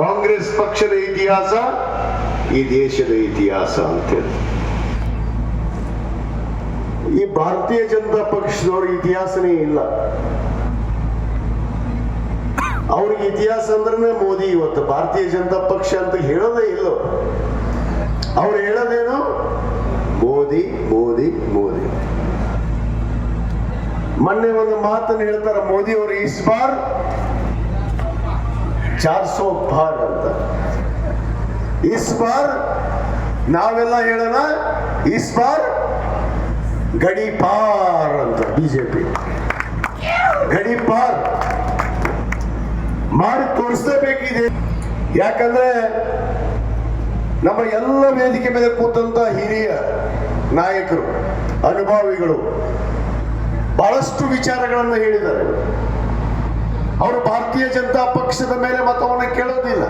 ಕಾಂಗ್ರೆಸ್ ಪಕ್ಷದ ಇತಿಹಾಸ, ಈ ದೇಶದ ಇತಿಹಾಸ ಅಂತೇಳಿ ಈ ಭಾರತೀಯ ಜನತಾ ಪಕ್ಷದವ್ರ ಇತಿಹಾಸನೇ ಇಲ್ಲ. ಅವ್ರಿಗೆ ಇತಿಹಾಸ ಅಂದ್ರೆ ಮೋದಿ ಇವತ್ತು. ಭಾರತೀಯ ಜನತಾ ಪಕ್ಷ ಅಂತ ಹೇಳೋದೇ ಇಲ್ಲ ಅವ್ರು. ಹೇಳೋದೇನು? ಮೋದಿ ಮೋದಿ ಮೋದಿ. ಮೊನ್ನೆ ಒಂದು ಮಾತನ್ನು ಹೇಳ್ತಾರೆ, ಮೋದಿ ಅವರು ಇಸ್ ಬಾರ್ ಚಾರ್ ಸೋ ಬಾರ್ ಅಂತ ಇಸ್ ಬಾರ್ ನಾವೆಲ್ಲ ಹೇಳೋಣ, ಇಸ್ ಬಾರ್ ಗಡಿ ಪಾರ್ ಅಂತ ಬಿಜೆಪಿ. ಗಡಿ ಪಾರ್ ಮಾಡಿ ತೋರಿಸಲೇಬೇಕಿದೆ. ಯಾಕಂದ್ರೆ ನಮ್ಮ ಎಲ್ಲ ವೇದಿಕೆ ಮೇಲೆ ಕೂತಂತ ಹಿರಿಯ ನಾಯಕರು, ಅನುಭವಿಗಳು ಬಹಳಷ್ಟು ವಿಚಾರಗಳನ್ನು ಹೇಳಿದ್ದಾರೆ. ಅವರು ಭಾರತೀಯ ಜನತಾ ಪಕ್ಷದ ಮೇಲೆ ಮತವನ್ನು ಕೇಳೋದಿಲ್ಲ.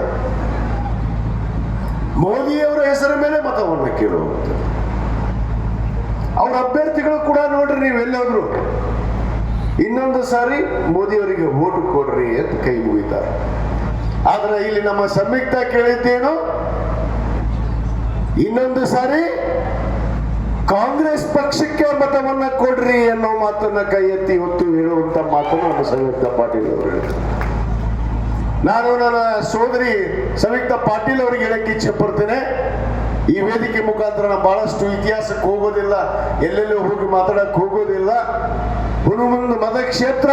ಮೋದಿಯವರ ಹೆಸರ ಮೇಲೆ ಮತವನ್ನು ಕೇಳುವಂಥದ್ದು. ಅವರ ಅಭ್ಯರ್ಥಿಗಳು ಕೂಡ ನೋಡ್ರಿ ನೀವು ಎಲ್ಲಾದ್ರು ಇನ್ನೊಂದು ಸಾರಿ ಮೋದಿಯವರಿಗೆ ಓಟು ಕೊಡ್ರಿ ಅಂತ ಕೈ ಮುಗಿತಾರೆ. ಆದ್ರೆ ಇಲ್ಲಿ ನಮ್ಮ ಸಂಯುಕ್ತ ಕೇಳಿದ್ದೇನು? ಇನ್ನೊಂದು ಸಾರಿ ಕಾಂಗ್ರೆಸ್ ಪಕ್ಷಕ್ಕೆ ಮತವನ್ನ ಕೊಡ್ರಿ ಅನ್ನೋ ಮಾತನ್ನ ಕೈ ಎತ್ತಿ ಹೊತ್ತು ಹೇಳುವಂತ ಮಾತನ್ನು ನಮ್ಮ ಸಂಯುಕ್ತ ಪಾಟೀಲ್ ಅವರು ನಾನು ನನ್ನ ಸೋದರಿ ಸಂಯುಕ್ತ ಪಾಟೀಲ್ ಅವರಿಗೆ ಹೇಳಕ್ಕೆ ಇಚ್ಛೆ ಪಡ್ತೇನೆ. ಈ ವೇದಿಕೆ ಮುಖಾಂತರ ನಾನು ಬಹಳಷ್ಟು ಇತಿಹಾಸಕ್ಕೆ ಹೋಗೋದಿಲ್ಲ, ಎಲ್ಲೆಲ್ಲೋ ಹೋಗಿ ಮಾತಾಡಕ್ ಹೋಗೋದಿಲ್ಲ. ಒಂದು ಮತಕ್ಷೇತ್ರ,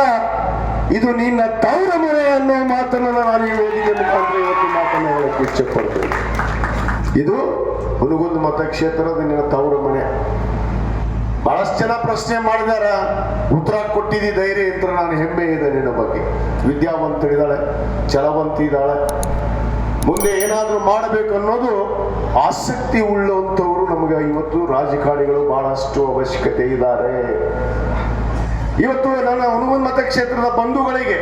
ಇದು ನಿನ್ನ ತವರ ಮನೆ ಅನ್ನೋ ಮಾತನ್ನು ನಾನು ಈ ವೇದಿಕೆ ಮುಖಾಂತರ ಇವತ್ತು ಮಾತನ್ನ ಹೇಳಕ್ಕೆ ಇಚ್ಛೆ ಪಡ್ತೇನೆ. ಇದು ಹುನಗುಂದ ಮತಕ್ಷೇತ್ರದ ನಿನ್ನ ತವರ ಮನೆ. ಬಹಳಷ್ಟು ಜನ ಪ್ರಶ್ನೆ ಮಾಡಿದಾರ, ಉತ್ತರ ಕೊಟ್ಟಿದ್ದಿ ಧೈರ್ಯ ಅಂತ ನಾನು ಹೆಮ್ಮೆ ಇದೆ ನಿನ್ನ ಬಗ್ಗೆ. ವಿದ್ಯಾವಂತರಿದ್ದಾಳೆ ಛಲವಂತಿದ್ದಾಳೆ ಮುಂದೆ ಏನಾದರೂ ಮಾಡಬೇಕು ಅನ್ನೋದು ಆಸಕ್ತಿ ಉಳ್ಳಂಥವ್ರು ನಮಗೆ ಇವತ್ತು ರಾಜಕಾರಣಿಗಳು ಬಹಳಷ್ಟು ಅವಶ್ಯಕತೆ ಇದ್ದಾರೆ. ಇವತ್ತು ನನ್ನ ಹನುಮನ್ ಮತಕ್ಷೇತ್ರದ ಬಂಧುಗಳಿಗೆ